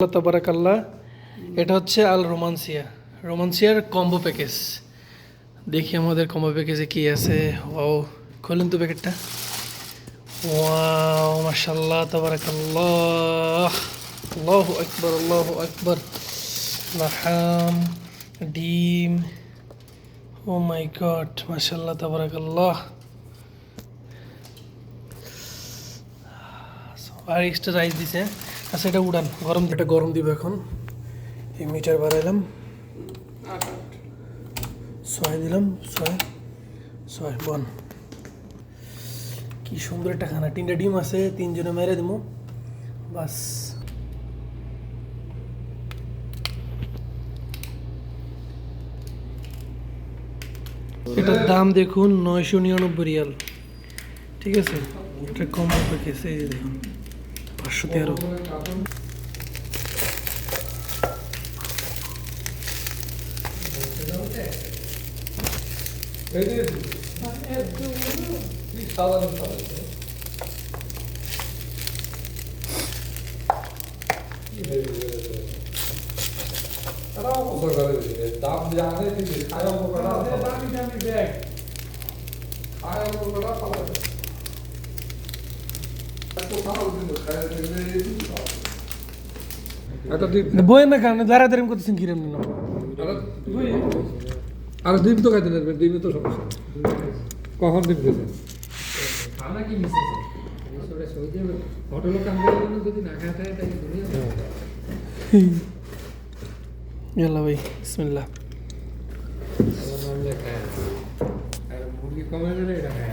আল্লাহ তাবারাকাল্লাহ, এটা হচ্ছে আল রোমান্সিয়া। রোমান্সিয়ার combo package দেখি আমাদের কম্বো প্যাকেজে কি আছে। ও খোলেন তো প্যাকেটটা ওয়াও মাশাল্লাহ তাবারাকাল্লাহ। আল্লাহু আকবার আল্লাহু আকবার। লাহাম, ডিম। ও মাই গড মাশাল্লাহ তাবারাকাল্লাহ। আর এক্সট্রা রাইস দিছে। আচ্ছা এটা উড়ান, গরম এটা গরম দিব এখন। এই মিটার বাড়াইলাম ছয় দিলাম, ছয় ছয় বন কি সুন্দর একটা খানা, তিনটা ডিম আছে, তিনজনে মেরে দিব বাস। এটার দাম দেখুন নয়শো নিরানব্বই রিয়াল। ঠিক আছে? এটা কম প্যাকেজ এই দেখুন। পাঁচশো তেরো দাম জানে কিন্তু খায় অপকরা খায় বইয়ের না কারণে দাঁড়া দাঁড়িয়ে করতেছেন কিরম না? আর ডিম তো খাইতে নেবেন ডিমে তো সমস্যা। কখন ডিম খেতে খাওয়া কি মিস হোটেলে কাম করে যদি না হয় তাই দুনিয়া ইয়াল্লা ভাই বিসমিল্লাহ। আমার মুরগি কমে গেলে এটা খায়।